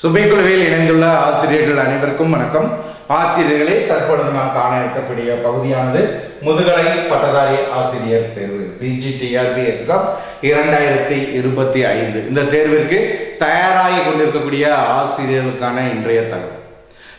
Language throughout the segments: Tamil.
சுபைக்குழுவில் இணைந்துள்ள ஆசிரியர்கள் அனைவருக்கும் வணக்கம். ஆசிரியர்களே தற்பொழுது நாம் காண இருக்கக்கூடிய பகுதியானது முதுகலை பட்டதாரி ஆசிரியர் தேர்வு பிஜிடிஆர்பி எக்ஸாம் இரண்டாயிரத்தி இருபத்தி ஐந்து. இந்த தேர்விற்கு தயாராகி கொண்டிருக்கக்கூடிய ஆசிரியர்களுக்கான இன்றைய தகவல்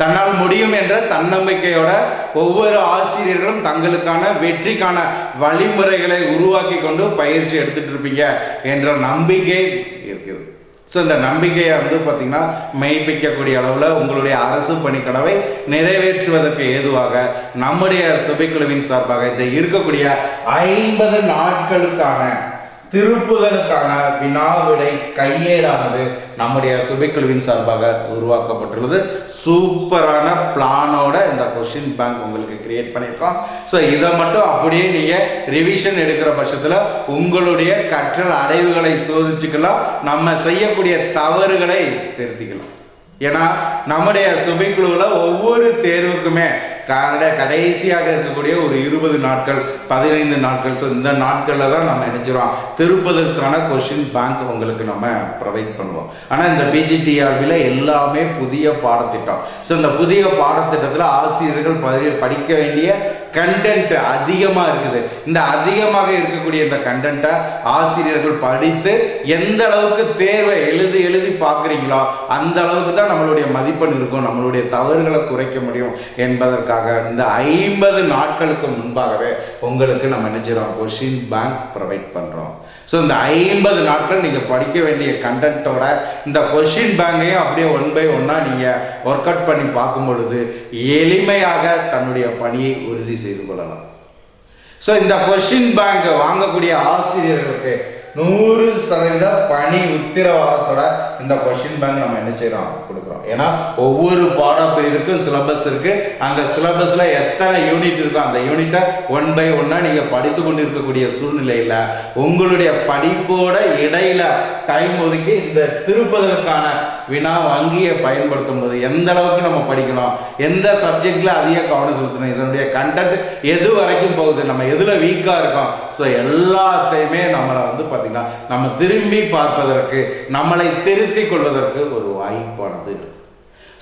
தன்னால் முடியும் என்ற தன்னம்பிக்கையோட ஒவ்வொரு ஆசிரியர்களும் தங்களுக்கான வெற்றிக்கான வழிமுறைகளை உருவாக்கி கொண்டு பயிற்சி எடுத்துட்டு இருப்பீங்க என்ற நம்பிக்கை இருக்கிறது. ஸோ இந்த நம்பிக்கையை வந்து பார்த்திங்கன்னா மெய்ப்பிக்கக்கூடிய அளவில் உங்களுடைய அரசு பணிக்கடவை நிறைவேற்றுவதற்கு ஏதுவாக நம்முடைய சபைக்குழுவின் சார்பாக இந்த இருக்கக்கூடிய ஐம்பது நாட்களுக்கான திருப்புதலுக்கான வினாவிடை கையேடானது நம்முடைய சுபைக்குழுவின் சார்பாக உருவாக்கப்பட்டுள்ளது. சூப்பரான பிளானோட இந்த கொஷின் பேங்க் உங்களுக்கு கிரியேட் பண்ணியிருக்கோம். ஸோ இதை மட்டும் அப்படியே நீங்கள் ரிவிஷன் எடுக்கிற பட்சத்தில் உங்களுடைய கற்றல் அடைவுகளை சோதிச்சுக்கலாம். நம்ம செய்யக்கூடிய தவறுகளை திருத்திக்கலாம். ஏன்னா நம்முடைய சுபைக்குழுவில் ஒவ்வொரு தேர்வுக்குமே கட கடைசியாக இருக்கக்கூடிய ஒரு இருபது நாட்கள் பதினைந்து நாட்கள். ஸோ இந்த நாட்களில் தான் நம்ம நினைச்சிரோம் திருப்பதற்கான கொஷின் பேங்க் உங்களுக்கு நம்ம ப்ரொவைட் பண்ணுவோம். ஆனால் இந்த பிஜிடிஆர்பியில் எல்லாமே புதிய பாடத்திட்டம். ஸோ இந்த புதிய பாடத்திட்டத்தில் ஆசிரியர்கள் படி- படிக்க வேண்டிய கண்டென்ட் அதிகமாக இருக்குது. இந்த அதிகமாக இருக்கக்கூடிய இந்த கண்டென்ட்டை ஆசிரியர்கள் படித்து எந்த அளவுக்கு தேர்வை எழுதி எழுதி பார்க்குறீங்களோ அந்த அளவுக்கு தான் நம்மளுடைய மதிப்பெண் இருக்கும். நம்மளுடைய தவறுகளை குறைக்க முடியும் என்பதற்காக இந்த ஐம்பது நாட்களுக்கு முன்பாகவே உங்களுக்கு நம்ம நினைச்சிடோம் கொஷின் பேங்க் ப்ரொவைட் பண்ணுறோம் ஸோ இந்த ஐம்பது நாட்கள் நீங்கள் படிக்க வேண்டிய கண்டென்ட்டோட இந்த கொஷின் பேங்கையும் அப்படியே ஒன் பை ஒன்னாக நீங்கள் ஒர்க் அவுட் பண்ணி பார்க்கும் பொழுது எளிமையாக தன்னுடைய பணியை உறுதி செய்து கொள்ளலாம் ஸோ இந்த கொஷின் பேங்கை வாங்கக்கூடிய ஆசிரியர்களுக்கு நூறு சதவீத பணி உத்திரவாதத்தோட இந்த கொஷின் பேங்க் நம்ம என்ன செய்யறோம்? கொடுக்குறோம். ஏன்னா ஒவ்வொரு பாடப்பிரிவுக்கும் சிலபஸ் இருக்கு. அந்த சிலபஸ்ல எத்தனை யூனிட் இருக்கோ அந்த யூனிட்டை ஒன் பை ஒன்னா நீங்க படித்து கொண்டு இருக்கக்கூடிய சூழ்நிலையில உங்களுடைய படிப்போட இடையில டைம் ஒதுக்கி இந்த திருப்பதற்கான வினா வங்கியை பயன்படுத்தும் போது எந்த அளவுக்கு நம்ம படிக்கணும்? எந்த சப்ஜெக்டில் அதிக கவனம் செலுத்தணும்? இதனுடைய கண்டென்ட் எது வரைக்கும் போகுது? நம்ம எதில் வீக்காக இருக்கோம்? ஸோ எல்லாத்தையுமே நம்மளை வந்து பார்த்திங்கன்னா நம்ம திரும்பி பார்ப்பதற்கு நம்மளை திருத்திக் கொள்வதற்கு ஒரு வாய்ப்பானது இருக்குது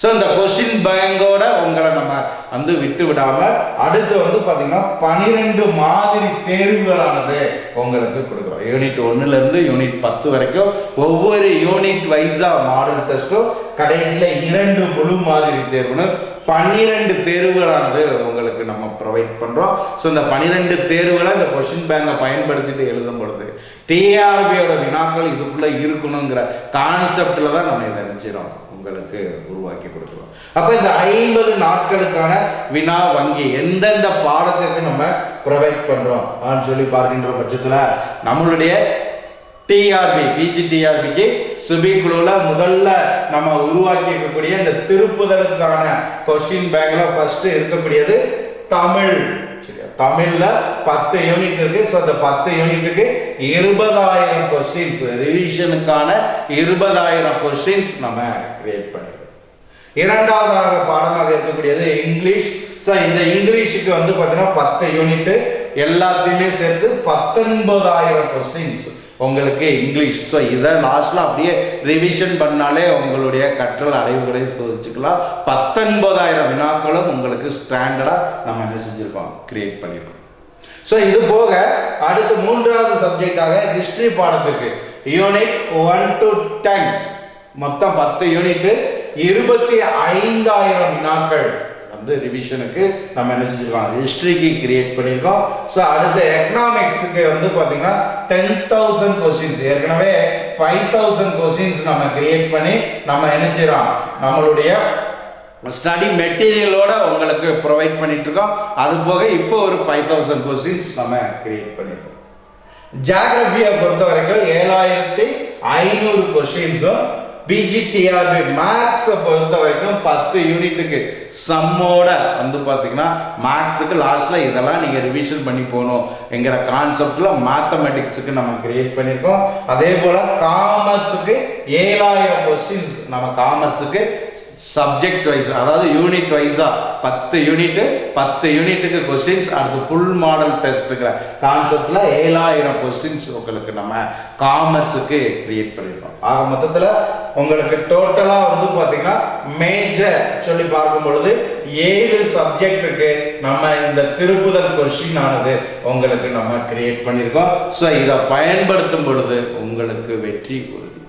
ஸோ இந்த கொஷின் பேங்கோட உங்களை நம்ம வந்து விட்டு விடாம அடுத்து வந்து பார்த்தீங்கன்னா பனிரெண்டு மாதிரி தேர்வுகளானது உங்களுக்கு கொடுக்குறோம். யூனிட் ஒன்றுலேருந்து யூனிட் பத்து வரைக்கும் ஒவ்வொரு யூனிட் வைஸா மாடல் டெஸ்ட்டும் கடைசியில் இரண்டு முழு மாதிரி தேர்வுன்னு பன்னிரெண்டு தேர்வுகளானது உங்களுக்கு நம்ம ப்ரொவைட் பண்ணுறோம் ஸோ இந்த பன்னிரெண்டு தேர்வுகளை இந்த கொஷின் பேங்கை பயன்படுத்திட்டு எழுதும் பொழுது டிஆர்பியோட வினாக்கள் இதுக்குள்ளே இருக்கணுங்கிற கான்செப்டில் தான் நம்ம இதை நினச்சிடும் உங்களுக்கு உருவாக்கி கொடுக்குறோம். அப்போ இந்த ஐம்பது நாட்களுக்கான வினா வங்கி எந்தெந்த பாடத்திற்கு நம்ம ப்ரொவைட் பண்ணுறோம் சொல்லி பார்க்கின்ற பட்சத்தில் நம்மளுடைய டிஆர்பி பிஜிடிஆர்பிக்கு சுபி குழுவில் முதல்ல நம்ம உருவாக்கி இருக்கக்கூடிய இந்த திருப்புதலுக்கான கொஸ்டின் பேங்க்ல ஃபஸ்ட்டு இருக்கக்கூடியது தமிழ். சரியா? பத்து யூனிட் இருக்கு. ஸோ அந்த பத்து யூனிட்டுக்கு இருபதாயிரம் கொஸ்டின்ஸ் ரிவிஷனுக்கான இருபதாயிரம் கொஸ்டின்ஸ் நம்ம கிரியேட் பண்ணிருக்கோம். இரண்டாவதாக பாடமாக இருக்கக்கூடியது இங்கிலீஷ் ஸோ இந்த இங்கிலீஷுக்கு வந்து பார்த்தீங்கன்னா பத்து யூனிட்டு எல்லாத்தையுமே சேர்த்து பத்தொன்பதாயிரம் கொஸ்டின்ஸ் உங்களுக்கு இங்கிலீஷ். ஸோ இதை லாஸ்ட்டில் அப்படியே ரிவிஷன் பண்ணாலே உங்களுடைய கற்றல் அடைவுகளை சோதிச்சுக்கலாம். பத்தொன்பதாயிரம் வினாக்களும் உங்களுக்கு ஸ்டாண்டர்டாக நம்ம என்ன செஞ்சுருக்கோம்? கிரியேட் பண்ணியிருக்கோம் ஸோ இது போக அடுத்து மூன்றாவது சப்ஜெக்டாக ஹிஸ்ட்ரி பாடத்துக்கு யூனிட் ஒன் டு டென் மொத்தம் பத்து யூனிட்டு இருபத்தி ஐந்தாயிரம் வினாக்கள். வந்து ரிவிஷனுக்கு நம்ம என்ன செஞ்சிருக்கோம் ஹிஸ்ட்ரிக்கு கிரியேட் பண்ணியிருக்கோம். ஸோ அடுத்த எக்கனாமிக்ஸுக்கு வந்து பார்த்தீங்கன்னா டென் தௌசண்ட் கொஸ்டின்ஸ் ஏற்கனவே ஃபைவ் தௌசண்ட் கொஸ்டின்ஸ் நம்ம கிரியேட் பண்ணி நம்ம என்ன செய்கிறோம் நம்மளுடைய ஸ்டடி மெட்டீரியலோட உங்களுக்கு ப்ரொவைட் பண்ணிட்டு இருக்கோம். அது போக இப்போ ஒரு ஃபைவ் தௌசண்ட் கொஸ்டின்ஸ் நம்ம கிரியேட் பண்ணியிருக்கோம். ஜாகிரபியை பொறுத்த வரைக்கும் ஏழாயிரத்தி ஐநூறு கொஸ்டின்ஸும் பிஜிடிஆர்பி மேக்ஸை பொறுத்த வரைக்கும் பத்து யூனிட்டுக்கு சம்மோட வந்து பார்த்தீங்கன்னா மேக்ஸுக்கு லாஸ்ட்டில் இதெல்லாம் நீங்கள் ரிவிஷன் பண்ணி போகணும் என்கிற கான்செப்டில் மேத்தமெட்டிக்ஸுக்கு நம்ம கிரியேட் பண்ணியிருக்கோம். அதே போல் காமர்ஸுக்கு ஏழாயிரம் கொஸ்டின்ஸ் நம்ம காமர்ஸுக்கு சப்ஜெக்ட் வைஸ் அதாவது யூனிட் வைஸாக பத்து யூனிட்டு பத்து யூனிட்டுக்கு கொஸ்டின்ஸ் அடுத்து ஃபுல் மாடல் டெஸ்ட்டுங்கிற கான்செப்டில் ஏழாயிரம் கொஸ்டின்ஸ் உங்களுக்கு நம்ம காமர்ஸுக்கு கிரியேட் பண்ணியிருக்கோம் ஆக மொத்தத்தில் உங்களுக்கு டோட்டலாக வந்து பார்த்தீங்கன்னா மேஜர் சொல்லி பார்க்கும் பொழுது ஏழு சப்ஜெக்ட்டுக்கு நம்ம இந்த திருப்புதல் கொஸ்டின் ஆனது உங்களுக்கு நம்ம கிரியேட் பண்ணியிருக்கோம் ஸோ இதை பயன்படுத்தும் பொழுது உங்களுக்கு வெற்றி உறுதி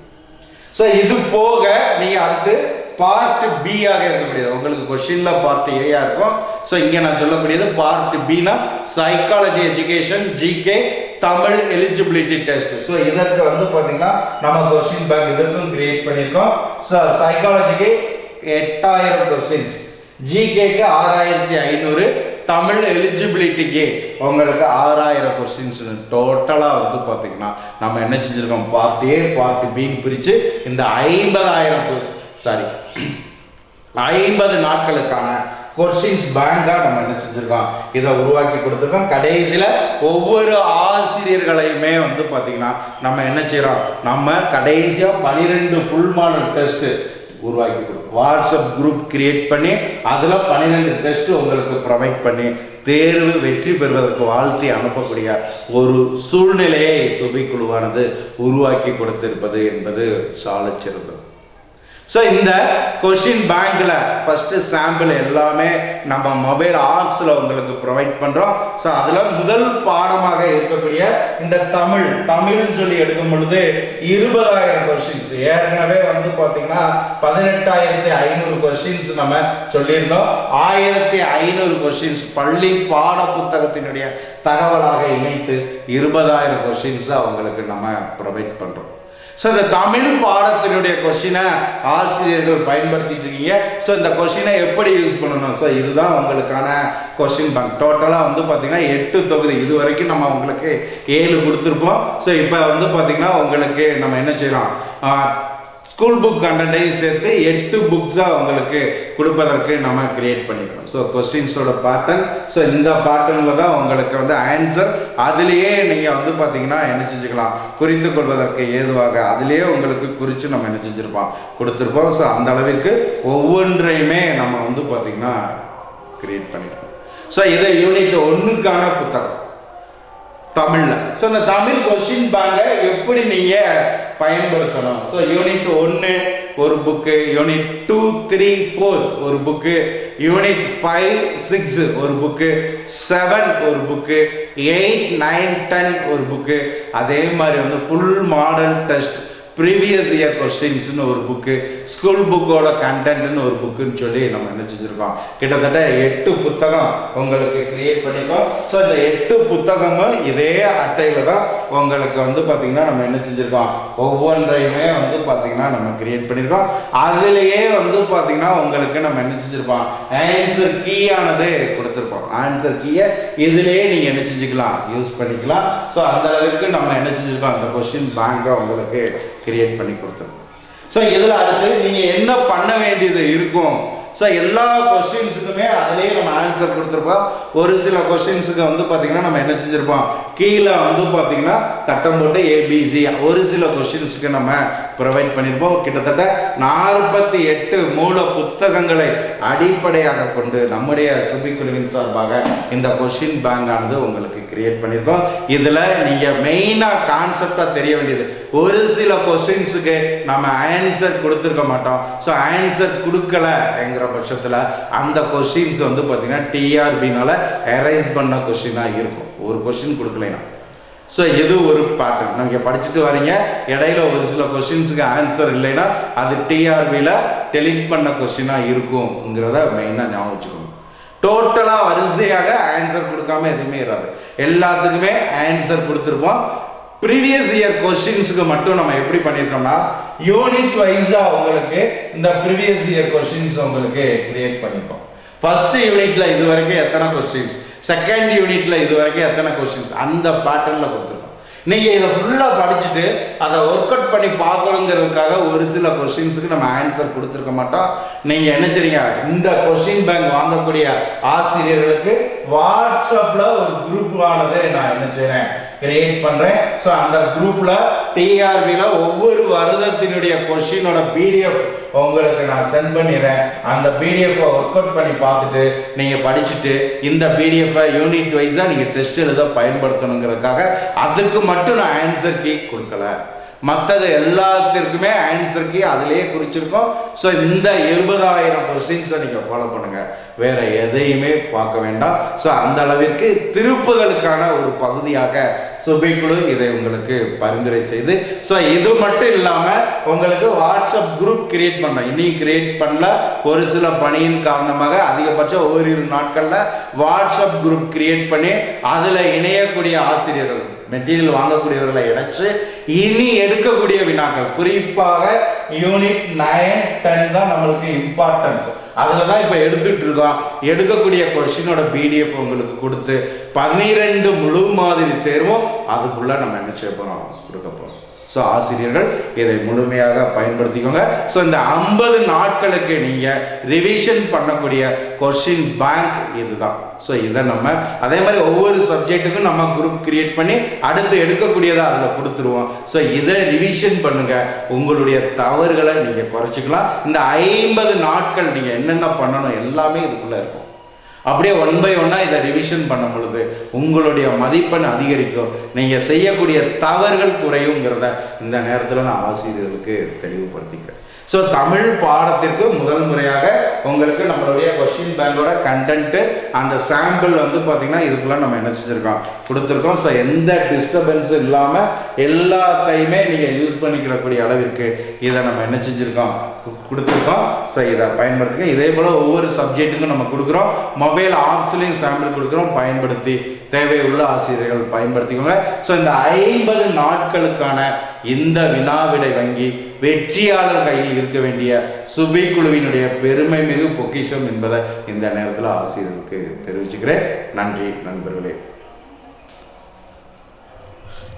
ஸோ இது போக நீங்கள் அடுத்து பார்ட் பி ஆக முடியாது. உங்களுக்கு கொஸ்டின்ல பார்ட் ஏயா இருக்கும். ஸோ இங்கே நான் சொல்லக்கூடியது பார்ட் பினா psychology education GK Tamil eligibility test so இதற்கு வந்து பார்த்தீங்கன்னா நம்ம கொஸ்டின் பேங்க் இதற்கும் கிரியேட் பண்ணியிருக்கோம். ஸோ சைக்காலஜிக்கு எட்டாயிரம் கொஸ்டின்ஸ் ஜிகேக்கு ஆறாயிரத்தி ஐநூறு தமிழ் எலிஜிபிலிட்டிக்கு உங்களுக்கு ஆறாயிரம் கொஸ்டின்ஸ் டோட்டலாக வந்து பார்த்தீங்கன்னா நம்ம என்ன செஞ்சுருக்கோம்? பார்ட் ஏ பார்ட் பின்னு பிரித்து இந்த ஐம்பதாயிரம் சாரி ஐம்பது நாட்களுக்கான கொஸ்டின்ஸ் பேங்காக நம்ம என்ன செஞ்சுருக்கோம்? இதை உருவாக்கி கொடுத்துருக்கோம். கடைசியில் ஒவ்வொரு ஆசிரியர்களையுமே வந்து பார்த்திங்கன்னா நம்ம என்ன செய்கிறோம் நம்ம கடைசியாக பனிரெண்டு ஃபுல் மாடல் டெஸ்ட்டு உருவாக்கி கொடுக்கும் வாட்ஸ்அப் குரூப் கிரியேட் பண்ணி அதில் பன்னிரெண்டு டெஸ்ட்டு உங்களுக்கு ப்ரொவைட் பண்ணி தேர்வு வெற்றி பெறுவதற்கு வாழ்த்தி அனுப்பக்கூடிய ஒரு சூழ்நிலையை சுபைக்குழுவானது உருவாக்கி கொடுத்திருப்பது என்பது சாலச்சிறந்தது. ஸோ இந்த கொஷின் பேங்க்கில் ஃபஸ்ட்டு சாம்பிள் எல்லாமே நம்ம மொபைல் ஆப்ஸில் உங்களுக்கு ப்ரொவைட் பண்ணுறோம் ஸோ அதில் முதல் பாடமாக இருக்கக்கூடிய இந்த தமிழ் தமிழ்னு சொல்லி எடுக்கும் பொழுது இருபதாயிரம் கொஷின்ஸ் ஏற்கனவே வந்து பார்த்தீங்கன்னா பதினெட்டாயிரத்தி ஐநூறு கொஷின்ஸ் நம்ம சொல்லியிருந்தோம். ஆயிரத்தி ஐநூறு கொஷின்ஸ் பள்ளி பாட புத்தகத்தினுடைய தகவலாக இணைத்து இருபதாயிரம் கொஷின்ஸை அவங்களுக்கு நம்ம ப்ரொவைட் பண்ணுறோம் ஸோ இந்த தமிழ் பாடத்தினுடைய கொஷினை ஆசிரியர்கள் பயன்படுத்திட்டு இருக்கீங்க. ஸோ இந்த கொஷினை எப்படி யூஸ் பண்ணணும்? ஸோ இதுதான் உங்களுக்கான கொஷின் பேங்க் டோட்டலாக வந்து பார்த்தீங்கன்னா எட்டு தொகுதி. இது வரைக்கும் நம்ம உங்களுக்கு ஏழு கொடுத்துருப்போம். ஸோ இப்போ வந்து பார்த்தீங்கன்னா உங்களுக்கு நம்ம என்ன செய்யலாம்? ஸ்கூல் புக் கண்டென்ட்டையும் சேர்த்து எட்டு புக்ஸாக உங்களுக்கு கொடுப்பதற்கு நம்ம கிரியேட் பண்ணிக்கணும் ஸோ கொஸ்டின்ஸோட பேட்டர்ன் ஸோ இந்த பேட்டர்னில் தான் உங்களுக்கு வந்து ஆன்சர் அதுலேயே நீங்கள் வந்து பார்த்தீங்கன்னா என்ன செஞ்சுக்கலாம்? புரிந்து கொள்வதற்கு ஏதுவாக அதுலேயே உங்களுக்கு குறித்து நம்ம என்ன செஞ்சுருப்போம்? கொடுத்துருப்போம். ஸோ அந்த அளவிற்கு ஒவ்வொன்றையுமே நம்ம வந்து பார்த்தீங்கன்னா கிரியேட் பண்ணியிருக்கோம் ஸோ இதை யூனிட் ஒன்றுக்கான புத்தகம். தமிழில். ஸோ இந்த தமிழ் கொஸ்டின் பேங்கை. எப்படி நீங்கள் பயன்படுத்தணும். ஸோ யூனிட் ஒன்று ஒரு book unit two three four ஒரு புக்கு யூனிட் ஃபைவ் சிக்ஸ் ஒரு புக்கு செவன் ஒரு புக்கு எயிட் நைன் டென் ஒரு புக்கு அதே மாதிரி வந்து full model test previous year கொஸ்டின்ஸ்னு ஒரு புக்கு ஸ்கூல் புக்கோட கண்டென்ட்னு ஒரு புக்குன்னு சொல்லி நம்ம என்ன செஞ்சுருக்கோம்? கிட்டத்தட்ட எட்டு புத்தகம் உங்களுக்கு கிரியேட் பண்ணியிருக்கோம் ஸோ இந்த எட்டு புத்தகமும் இதே அட்டையில் தான் உங்களுக்கு வந்து பார்த்திங்கன்னா நம்ம என்ன செஞ்சுருக்கோம்? ஒவ்வொன்றையுமே வந்து பார்த்திங்கன்னா நம்ம கிரியேட் பண்ணியிருக்கோம் அதுலேயே வந்து பார்த்திங்கன்னா உங்களுக்கு நம்ம என்ன செஞ்சுருப்போம்? ஆன்சர் கீயானது கொடுத்துருப்போம். ஆன்சர் கீயை இதுலேயே நீங்கள் என்ன செஞ்சுக்கலாம்? யூஸ் பண்ணிக்கலாம். ஸோ அந்த அளவுக்கு நம்ம என்ன செஞ்சுருக்கோம்? அந்த கொஸ்டின் பேங்காக உங்களுக்கு கிரியேட் பண்ணி கொடுத்துருக்கோம். ஸோ இதில் அடுத்து நீங்கள் என்ன பண்ண வேண்டியது இருக்கும்? ஸோ எல்லா கொஸ்டின்ஸுக்குமே அதிலேயே நம்ம ஆன்சர் கொடுத்துருப்போம் ஒரு சில கொஸ்டின்ஸுக்கு வந்து பார்த்திங்கன்னா நம்ம என்ன செஞ்சுருப்போம்? கீழே வந்து பார்த்தீங்கன்னா கட்டம் போட்டு ஏபிசி ஒரு சில கொஸ்டின்ஸுக்கு நம்ம ப்ரொவைட் பண்ணியிருப்போம் கிட்டத்தட்ட நாற்பத்தி எட்டு மூல புத்தகங்களை அடிப்படையாக கொண்டு நம்முடைய சுபிக்குழுவின் சார்பாக இந்த கொஷின் பேங்க் ஆனது உங்களுக்கு கிரியேட் பண்ணியிருக்கோம் இதில் நீங்கள் மெயினாக கான்செப்டாக தெரிய வேண்டியது. ஒரு சில கொஸ்டின்ஸுக்கு நம்ம ஆன்சர் கொடுத்துருக்க மாட்டோம். ஸோ ஆன்சர் கொடுக்கல என்கிற பட்சத்தில் அந்த கொஸ்டின்ஸ் வந்து பார்த்தீங்கன்னா டிஆர்பினால் எரைஸ் பண்ண கொஸ்டினாக இருக்கும். ஒரு கொஸ்டின் கொடுக்கலைனா ஸோ எது ஒரு பேட்டர்ன் நீங்கள் படிச்சுட்டு வரீங்க. இடையில ஒரு சில கொஸ்டின்ஸுக்கு ஆன்சர் இல்லைன்னா அது டிஆர்பியில் டெலிட் பண்ண கொஸ்டினாக இருக்குங்கிறத மெயினாக ஞாபகம் வச்சுக்கோங்க. டோட்டலாக வரிசையாக ஆன்சர் கொடுக்காம எதுவுமே இராது. எல்லாத்துக்குமே ஆன்சர் கொடுத்துருப்போம். ப்ரீவியஸ் இயர் கொஸ்டின்ஸுக்கு மட்டும் நம்ம எப்படி பண்ணியிருக்கோம்னா யூனிட் வைஸாக உங்களுக்கு இந்த ப்ரீவியஸ் இயர் கொஸ்டின்ஸ் உங்களுக்கு கிரியேட் பண்ணியிருக்கோம். ஃபஸ்ட்டு யூனிட்டில் இது வரைக்கும் எத்தனை கொஸ்டின்ஸ் செகண்ட் யூனிட்டில் இது வரைக்கும் எத்தனை கொஸ்டின்ஸ் அந்த பேட்டர்னில் கொடுத்துருக்கோம். நீங்கள் இதை ஃபுல்லாக படிச்சுட்டு அதை ஒர்க் அவுட் பண்ணி பார்க்கணுங்கிறதுக்காக ஒரு சில கொஸ்டின்ஸுக்கு நம்ம ஆன்சர் கொடுத்துருக்க மாட்டோம். நீங்கள் என்ன செய்றீங்க? இந்த கொஸ்டின் பேங்க் வாங்கக்கூடிய ஆசிரியர்களுக்கு வாட்ஸ்அப்ல ஒரு குரூப் ஆனது நான் என்ன செய்கிறேன் கிரியேட் பண்றேன். ஸோ அந்த குரூப்ல டிஆர்பியில் ஒவ்வொரு வருடத்தினுடைய கொஷினோட பிடிஎஃப் உங்களுக்கு நான் சென்ட் பண்ணிடுறேன். அந்த பிடிஎஃப்பை ஒர்க் அவுட் பண்ணி பார்த்துட்டு நீங்கள் படிச்சுட்டு இந்த பிடிஎஃப்பை யூனிட் வைஸாக நீங்கள் டெஸ்ட் எழுத பயன்படுத்தணுங்கிறதுக்காக அதுக்கு மட்டும் நான் ஆன்சர் கீ கொடுக்கல. மற்றது எல்லாத்திற்குமே ஆன்சர் கீ அதிலேயே குறிச்சிருக்கோம். ஸோ இந்த எழுபதாயிரம் கொஸ்டின்ஸை நீங்கள் ஃபாலோ பண்ணுங்கள் வேற எதையுமே பார்க்க வேண்டாம். ஸோ அந்த அளவிற்கு திருப்புதலுக்கான ஒரு பகுதியாக சுபைக்குழு இதை உங்களுக்கு பரிந்துரை செய்து. ஸோ இது மட்டும் இல்லாமல் உங்களுக்கு வாட்ஸ்அப் குரூப் கிரியேட் பண்ணோம் இனி கிரியேட் பண்ணல. ஒரு சில பணியின் காரணமாக அதிகபட்சம் ஓரிரு நாட்களில் வாட்ஸ்அப் குரூப் கிரியேட் பண்ணி அதில் இணையக்கூடிய ஆசிரியர்கள் மெட்டீரியல் வாங்கக்கூடியவர்களை இணைச்சு இனி எடுக்கக்கூடிய வினாக்கள். குறிப்பாக யூனிட் நைன் டென் தான் நம்மளுக்கு இம்பார்ட்டன்ஸ் அதில் தான் இப்போ எடுத்துட்டு இருக்கோம் எடுக்கக்கூடிய கொஷினோட பிடிஎஃப் உங்களுக்கு கொடுத்து பன்னிரெண்டு முழு மாதிரி தேர்வும் அதுக்குள்ளே நம்ம என்ன செய்ய போகிறோம் கொடுக்க போகிறோம் ஸோ ஆசிரியர்கள் இதை முழுமையாக பயன்படுத்திக்கோங்க. ஸோ இந்த ஐம்பது நாட்களுக்கு நீங்கள் ரிவிஷன் பண்ணக்கூடிய கொஷின் பேங்க் இதுதான். ஸோ இதை நம்ம அதே மாதிரி ஒவ்வொரு சப்ஜெக்ட்டுக்கும் நம்ம குரூப் கிரியேட் பண்ணி அடுத்து எடுக்கக்கூடியதாக அதில் கொடுத்துருவோம். ஸோ இதை ரிவிஷன் பண்ணுங்கள் உங்களுடைய தவறுகளை நீங்கள் குறைச்சிக்கலாம். இந்த ஐம்பது நாட்கள் நீங்கள் என்னென்ன பண்ணணும் எல்லாமே இதுக்குள்ளே இருக்கும். அப்படியே ஒன் பை ஒன்னாக இதை ரிவிஷன் பண்ணும் பொழுது உங்களுடைய மதிப்பெண் அதிகரிக்கும். நீங்கள் செய்யக்கூடிய தவறுகள் குறையுங்கிறத இந்த நேரத்தில் நான் ஆசிரியர்களுக்கு தெளிவுபடுத்திக்கிறேன். ஸோ தமிழ் பாடத்திற்கு முதல் முறையாக உங்களுக்கு நம்மளுடைய கொஷின் பேங்கோட கண்டென்ட்டு அந்த சாம்பிள் வந்து பார்த்திங்கன்னா இதுக்குள்ளே நம்ம என்ன செஞ்சுருக்கோம்? கொடுத்துருக்கோம். ஸோ எந்த டிஸ்டர்பன்ஸும் இல்லாமல் எல்லாத்தையுமே நீங்கள் யூஸ் பண்ணிக்கிறக்கூடிய அளவிற்கு இதை நம்ம என்ன செஞ்சுருக்கோம்? கு- கொடுத்துருக்கோம். ஸோ இதை பயன்படுத்திக்க. இதே போல் ஒவ்வொரு சப்ஜெக்ட்டுக்கும் நம்ம கொடுக்குறோம். மொபைல் ஆப்ஸ்லையும் சாம்பிள் கொடுக்குறோம். பயன்படுத்தி தேவையுள்ள ஆசிரியர்கள் பயன்படுத்திக்கோங்க. ஸோ இந்த ஐம்பது நாட்களுக்கான இந்த வினாவிடை வங்கி வெற்றியாளர் கையில் இருக்க வேண்டிய சுபி குழுவினுடைய பெருமை மிகு பொக்கிஷம் என்பதை இந்த நேரத்தில் ஆசிரியருக்கு தெரிவிச்சுக்கிறேன். நன்றி நண்பர்களே.